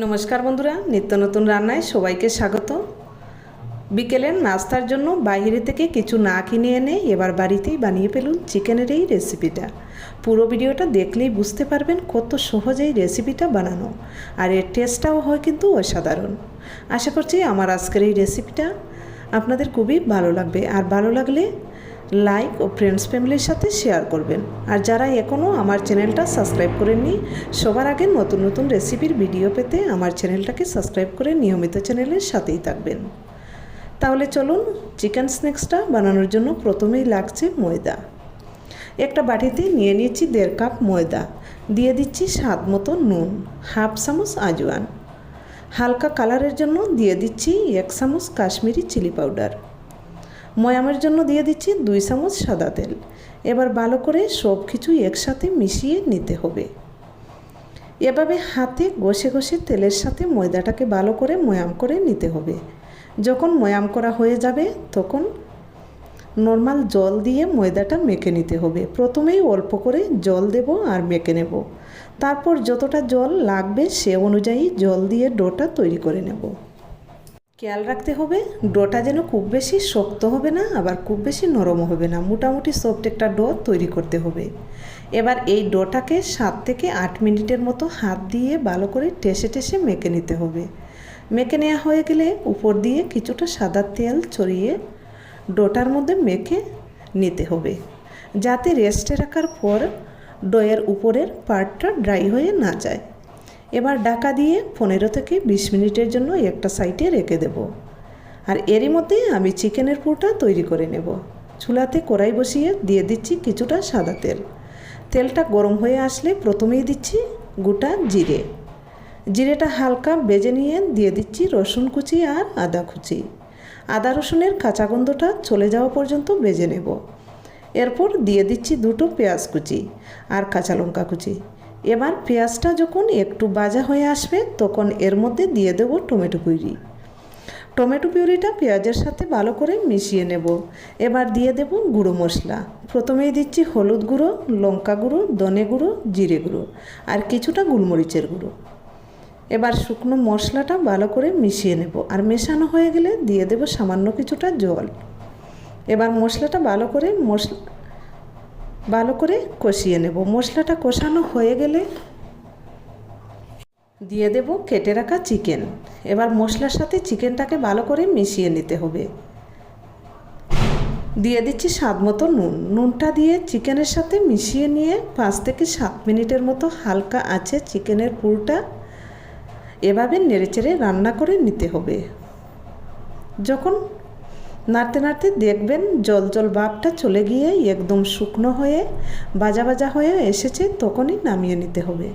নমস্কার বন্ধুরা, নিত্য নতুন রান্নায় সবাইকে স্বাগত। বিকেলের নাস্তার জন্য বাইরে থেকে কিছু না কিনে এনে এবার বাড়িতেই বানিয়ে ফেলুন চিকেনের এই রেসিপিটা। পুরো ভিডিওটা দেখলেই বুঝতে পারবেন কত সহজেই রেসিপিটা বানানো, আর এর টেস্টটাও হয় কিন্তু অসাধারণ। আশা করছি আমার আজকের এই রেসিপিটা আপনাদের খুবই ভালো লাগবে, আর ভালো লাগলে লাইক ও ফ্রেন্ডস ফ্যামিলির সাথে শেয়ার করবেন। আর যারা এখনও আমার চ্যানেলটা সাবস্ক্রাইব করেননি, সবার আগে নতুন নতুন রেসিপির ভিডিও পেতে আমার চ্যানেলটাকে সাবস্ক্রাইব করে নিয়মিত চ্যানেলের সাথেই থাকবেন। তাহলে চলুন, চিকেন স্ন্যাক্সটা বানানোর জন্য প্রথমেই লাগছে ময়দা। একটা বাটিতে নিয়ে নিয়েছি দেড় কাপ ময়দা। দিয়ে দিচ্ছি স্বাদ মতো নুন, হাফ চামচ আজওয়ান। হালকা কালারের জন্য দিয়ে দিচ্ছি এক চামচ কাশ্মীরি চিলি পাউডার। ময়ামের জন্য দিয়ে দিচ্ছি দুই চামচ সাদা তেল। এবার ভালো করে সব কিছু একসাথে মিশিয়ে নিতে হবে। এভাবে হাতে ঘষে ঘষে তেলের সাথে ময়দাটাকে ভালো করে ময়াম করে নিতে হবে। যখন ময়াম করা হয়ে যাবে, তখন নর্মাল জল দিয়ে ময়দাটা মেখে নিতে হবে। প্রথমেই অল্প করে জল দেব আর মেখে নেব। তারপর যতটা জল লাগবে সে অনুযায়ী জল দিয়ে ডোটা তৈরি করে নেব। খেয়াল রাখতে হবে, ডোটা যেন খুব বেশি শক্ত হবে না, আবার খুব বেশি নরমও হবে না, মোটামুটি সফট একটা ডো তৈরি করতে হবে। এবার এই ডোটাকে সাত থেকে আট মিনিটের মতো হাত দিয়ে ভালো করে টেসে টেসে মেখে নিতে হবে। মেখে নেওয়া হয়ে গেলে উপর দিয়ে কিছুটা সাদা তেল ছড়িয়ে ডোটার মধ্যে মেখে নিতে হবে, যাতে রেস্টে রাখার পর ডোয়ের উপরের পার্টটা ড্রাই হয়ে না যায়। এবার ডাকা দিয়ে পনেরো থেকে বিশ মিনিটের জন্য একটা সাইডে রেখে দেব। আর এরই মধ্যে আমি চিকেনের পুরটা তৈরি করে নেব। চুলাতে কড়াই বসিয়ে দিয়ে দিচ্ছি কিছুটা সাদা তেল। তেলটা গরম হয়ে আসলে প্রথমেই দিচ্ছি গোটা জিরে। জিরেটা হালকা বেজে নিয়ে দিয়ে দিচ্ছি রসুন কুচি আর আদা কুচি। আদা রসুনের কাঁচা গন্ধটা চলে যাওয়া পর্যন্ত বেজে নেব। এরপর দিয়ে দিচ্ছি দুটো পেঁয়াজ কুচি আর কাঁচা লঙ্কা কুচি। এবার পেঁয়াজটা যখন একটু বাজা হয়ে আসবে, তখন এর মধ্যে দিয়ে দেবো টমেটো পিউরি। টমেটো পিউরিটা পেঁয়াজের সাথে ভালো করে মিশিয়ে নেব। এবার দিয়ে দেব গুঁড়ো মশলা। প্রথমেই দিচ্ছি হলুদ গুঁড়ো, লঙ্কা গুঁড়ো, ধনে গুঁড়ো, জিরে গুঁড়ো আর কিছুটা গোলমরিচের গুঁড়ো। এবার শুকনো মশলাটা ভালো করে মিশিয়ে নেব আর মেশানো হয়ে গেলে দিয়ে দেব সামান্য কিছুটা জল। এবার মশলাটা ভালো করে মশলা ভালো করে কষিয়ে নেব। মশলাটা কষানো হয়ে গেলে দিয়ে দেব কেটে রাখা চিকেন। এবার মশলার সাথে চিকেনটাকে ভালো করে মিশিয়ে নিতে হবে। দিয়ে দিচ্ছি স্বাদ মতো নুন। নুনটা দিয়ে চিকেনের সাথে মিশিয়ে নিয়ে পাঁচ থেকে সাত মিনিটের মতো হালকা আছে চিকেনের পুরটা এভাবে নেড়েচেড়ে রান্না করে নিতে হবে। যখন নাড়তে নাড়তে দেখবেন জল জল ভাবটা চলে গিয়ে একদম শুকনো হয়ে বাজা বাজা হয়ে এসেছে, তখনই নামিয়ে নিতে হবে।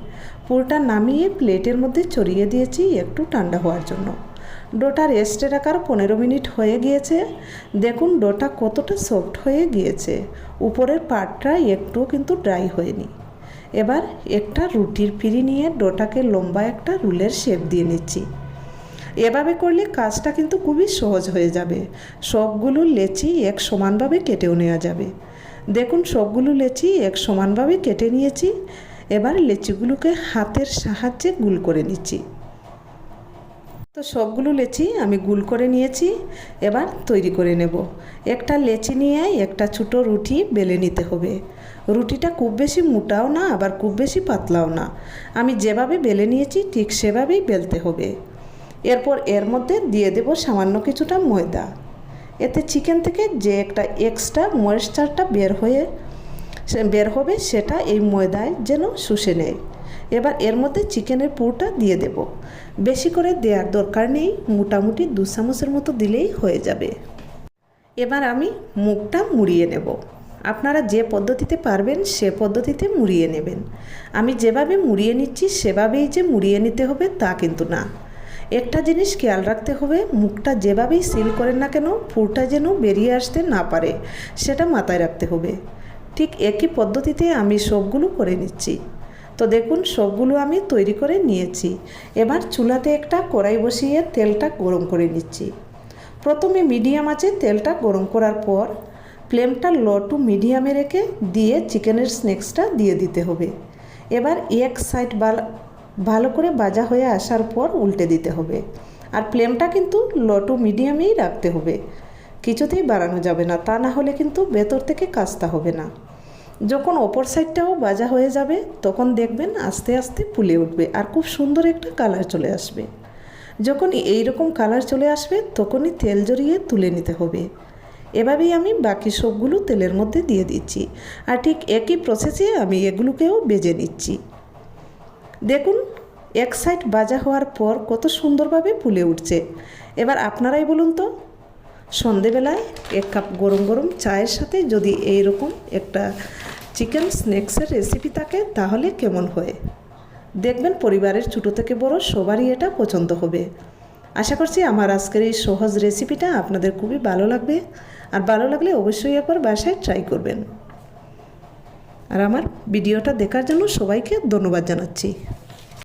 পুরোটা নামিয়ে প্লেটের মধ্যে চড়িয়ে দিয়েছি একটু ঠান্ডা হওয়ার জন্য। ডোটা রেস্টে রাখার পনেরো মিনিট হয়ে গিয়েছে। দেখুন ডোটা কতটা সফট হয়ে গিয়েছে। উপরের পাটটা একটুও কিন্তু ড্রাই হয়নি। এবার একটা রুটির ফিরি নিয়ে ডোটাকে লম্বা একটা রুলের শেপ দিয়ে নিচ্ছি। এভাবে করলে কাজটা কিন্তু খুবই সহজ হয়ে যাবে। সবগুলো লেচি এক সমানভাবে কেটেও নেওয়া যাবে। দেখুন, সবগুলো লেচি এক সমানভাবে কেটে নিয়েছি। এবার লেচিগুলোকে হাতের সাহায্যে গুল করে নিচ্ছি। তো সবগুলো লেচি আমি গুল করে নিয়েছি। এবার তৈরি করে নেব। একটা লেচি নিয়ে একটা ছোটো রুটি বেলে নিতে হবে। রুটিটা খুব বেশি মোটাও না, আবার খুব বেশি পাতলাও না। আমি যেভাবে বেলে নিয়েছি, ঠিক সেভাবেই বেলতে হবে। এরপর এর মধ্যে দিয়ে দেব সামান্য কিছুটা ময়দা। এতে চিকেন থেকে যে একটা এক্সট্রা ময়েশ্চারটা বের হয়ে বের হবে, সেটা এই ময়দায় যেন শুষে নেয়। এবার এর মধ্যে চিকেনের পুরটা দিয়ে দেব। বেশি করে দেওয়ার দরকার নেই, মোটামুটি দু চামচের মতো দিলেই হয়ে যাবে। এবার আমি মুখটা মুড়িয়ে নেব। আপনারা যে পদ্ধতিতে পারবেন, সে পদ্ধতিতে মুড়িয়ে নেবেন। আমি যেভাবে মুড়িয়ে নিচ্ছি, সেভাবেই যে মুড়িয়ে নিতে হবে তা কিন্তু না। একটা জিনিস খেয়াল রাখতে হবে, মুখটা যেভাবেই সিল করেন না কেন, ফুলটা যেন বেরিয়ে আসতে না পারে, সেটা মাথায় রাখতে হবে। ঠিক একই পদ্ধতিতে আমি সবগুলো করে নিচ্ছি। তো দেখুন, সবগুলো আমি তৈরি করে নিয়েছি। এবার চুলাতে একটা কড়াই বসিয়ে তেলটা গরম করে নিচ্ছি। প্রথমে মিডিয়াম আছে তেলটা গরম করার পর, ফ্লেমটা লো টু মিডিয়ামে রেখে দিয়ে চিকেনের স্ন্যাক্সটা দিয়ে দিতে হবে। এবার এক সাইড ভালো করে ভাজা হয়ে আসার পর উল্টে দিতে হবে। আর ফ্লেমটা কিন্তু লো টু মিডিয়ামেই রাখতে হবে। কিছুতেই বাড়ানো যাবে না, তা না হলে কিন্তু ভেতর থেকে কাজটা হবে না। যখন অপর সাইডটাও ভাজা হয়ে যাবে, তখন দেখবেন আস্তে আস্তে ফুলে উঠবে আর খুব সুন্দর একটা কালার চলে আসবে। যখন এই রকম কালার চলে আসবে, তখনই তেল জড়িয়ে তুলে নিতে হবে। এভাবেই আমি বাকি সবগুলো তেলের মধ্যে দিয়ে দিচ্ছি। আর ঠিক একই প্রসেসে আমি এগুলোকেও বেজে নিচ্ছি। দেখুন, এক সাইড বাজা হওয়ার পর কত সুন্দরভাবে ফুলে উঠছে। এবার আপনারাই বলুন তো, সন্ধেবেলায় এক কাপ গরম গরম চায়ের সাথে যদি এই রকম একটা চিকেন স্ন্যাক্সের রেসিপি থাকে, তাহলে কেমন হয়? দেখবেন পরিবারের ছোটো থেকে বড় সবারই এটা পছন্দ হবে। আশা করছি আমার আজকের এই সহজ রেসিপিটা আপনাদের খুবই ভালো লাগবে। আর ভালো লাগলে অবশ্যই একবার বাসায় ট্রাই করবেন। আর আমার ভিডিওটা দেখার জন্য সবাইকে ধন্যবাদ জানাচ্ছি।